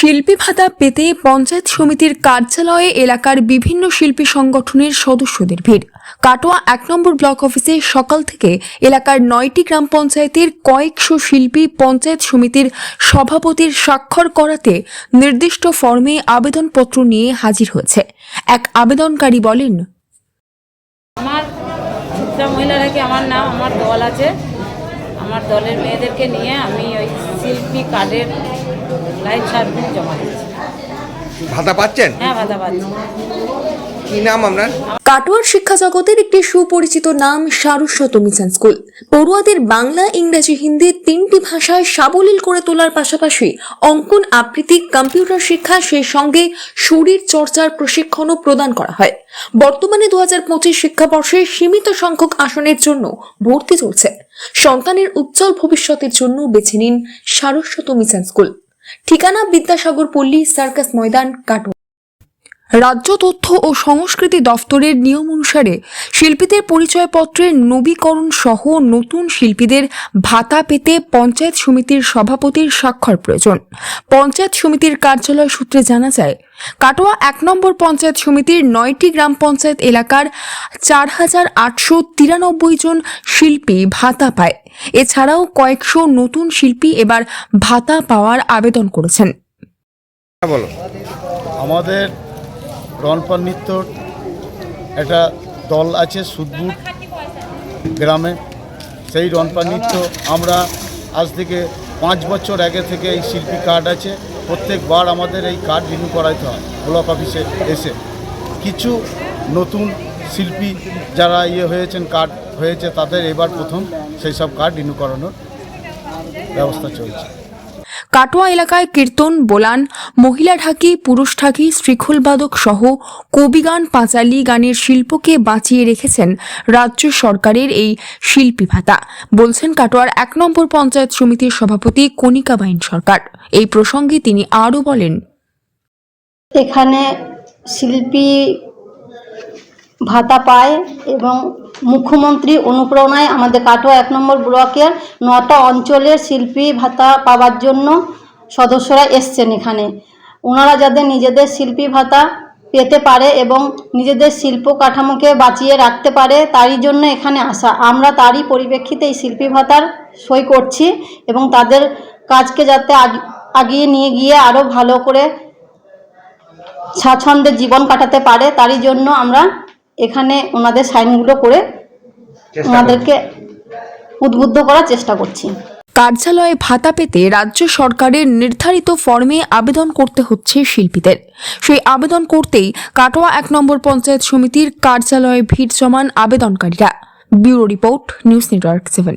শিল্পী ভাতা পেতে পঞ্চায়েত সমিতির কার্যালয়ে এলাকার বিভিন্ন শিল্পী সংগঠনের সদস্যদের ভিড়। কাটোয়া এক নম্বর ব্লক অফিসে সকাল থেকে এলাকার নয়টি গ্রাম পঞ্চায়েতের কয়েকশো শিল্পী পঞ্চায়েত সমিতির সভাপতির স্বাক্ষর করাতে নির্দিষ্ট ফর্মে আবেদনপত্র নিয়ে হাজির হয়েছে। এক আবেদনকারী বলেন, আমার চিত্রা মহিলারা কি আমার নাম? আমার দল আছে। আমার দলের মেয়েদেরকে নিয়ে আমি ওই শিল্পী কার্ডের লাইফ সার্ভিস জমা দিচ্ছি ভাতা পাচ্ছেন? হ্যাঁ ভাতা পাচ্ছি। কি নাম আপনার? কাটোয়ার শিক্ষা জগতের একটি সুপরিচিত নাম সারস্বত মিশন স্কুল। পড়ুয়াদের বাংলা ইংরেজি হিন্দি তিনটি ভাষায় সাবলীল করে তোলার পাশাপাশি অঙ্কন আবৃত্তি কম্পিউটার শিক্ষা সেই সঙ্গে শরীর চর্চার প্রশিক্ষণও প্রদান করা হয়। বর্তমানে দু হাজার পঁচিশ শিক্ষাবর্ষে সীমিত সংখ্যক আসনের জন্য ভর্তি চলছে। সন্তানের উজ্জ্বল ভবিষ্যতের জন্য বেছে নিন সারস্বত মিশন স্কুল। ঠিকানা বিদ্যাসাগর পল্লী সার্কাস ময়দান কাটোয়া। রাজ্য তথ্য ও সংস্কৃতি দফতরের নিয়ম অনুসারে শিল্পীদের পরিচয়পত্রের নবীকরণ সহ নতুন শিল্পীদের ভাতা পেতে পঞ্চায়েত সমিতির সভাপতির স্বাক্ষর প্রয়োজন। পঞ্চায়েত সমিতির কার্যালয় সূত্রে জানা যায় কাটোয়া এক নম্বর পঞ্চায়েত সমিতির নয়টি গ্রাম পঞ্চায়েত এলাকার চার হাজার আটশো তিরানব্বই জন শিল্পী ভাতা পায়। এছাড়াও কয়েকশো নতুন শিল্পী এবার ভাতা পাওয়ার আবেদন করেছেন। হ্যাঁ, বলো। আমাদের রনপাল নৃত্যর একটা দল আছে সুদবুট গ্রামে। সেই রনপাল নৃত্য আমরা আজ থেকে পাঁচ বছর আগে থেকে এই শিল্পী কার্ড আছে। প্রত্যেকবার আমাদের এই কার্ড রিনিউ করাইতে হয় ব্লক অফিসে এসে। কিছু নতুন শিল্পী যারা ইয়ে হয়েছেন, কার্ড হয়েছে, তাদের এবার প্রথম সেই সব কার্ড রিনিউ করানোর ব্যবস্থা চলছে। কাটোয়া এলাকায় কীর্তন, বোলান, মহিলা ঢাকি, পুরুষ ঢাকি শ্রীখোলবাদক সহ কবিগান পাঁচালি গানের শিল্পকে বাঁচিয়ে রেখেছেন রাজ্য সরকারের এই শিল্পী ভাতা। বলছেন, কাটোয়ার এক নম্বর পঞ্চায়েত সমিতির সভাপতি কণিকা বাইন সরকার। এই প্রসঙ্গে তিনি আরও বলেন, এখানে শিল্পী ভাতা পায় এবং মুখ্যমন্ত্রী অনুপ্রেরণায় আমাদের কাটোয়া এক নম্বর ব্লকের নটা অঞ্চলের শিল্পী ভাতা পাওয়ার জন্য সদস্যরা এসছেন এখানে। ওনারা যাদের নিজেদের শিল্পী ভাতা পেতে পারে এবং নিজেদের শিল্প কাঠামোকে বাঁচিয়ে রাখতে পারে, তারই জন্য এখানে আসা। আমরা তারই পরিপ্রেক্ষিতে এই শিল্পী ভাতার সই করছি এবং তাদের কাজকে যাতে আগ- আগিয়ে নিয়ে গিয়ে আরও ভালো করে স্বাচ্ছন্দ্যে জীবন কাটাতে পারে, তারই জন্য আমরা এখানে ওনাদের সাইনগুলো করে ওনাদেরকে উদ্বুদ্ধ করার চেষ্টা করছি। কার্যালয়ে ভাতা পেতে রাজ্য সরকারের নির্ধারিত ফর্মে আবেদন করতে হচ্ছে শিল্পীদের। সেই আবেদন করতেই কাটোয়া এক নম্বর পঞ্চায়েত সমিতির কার্যালয়ে ভিড় জমান আবেদনকারীরা। Bureau report news network seven.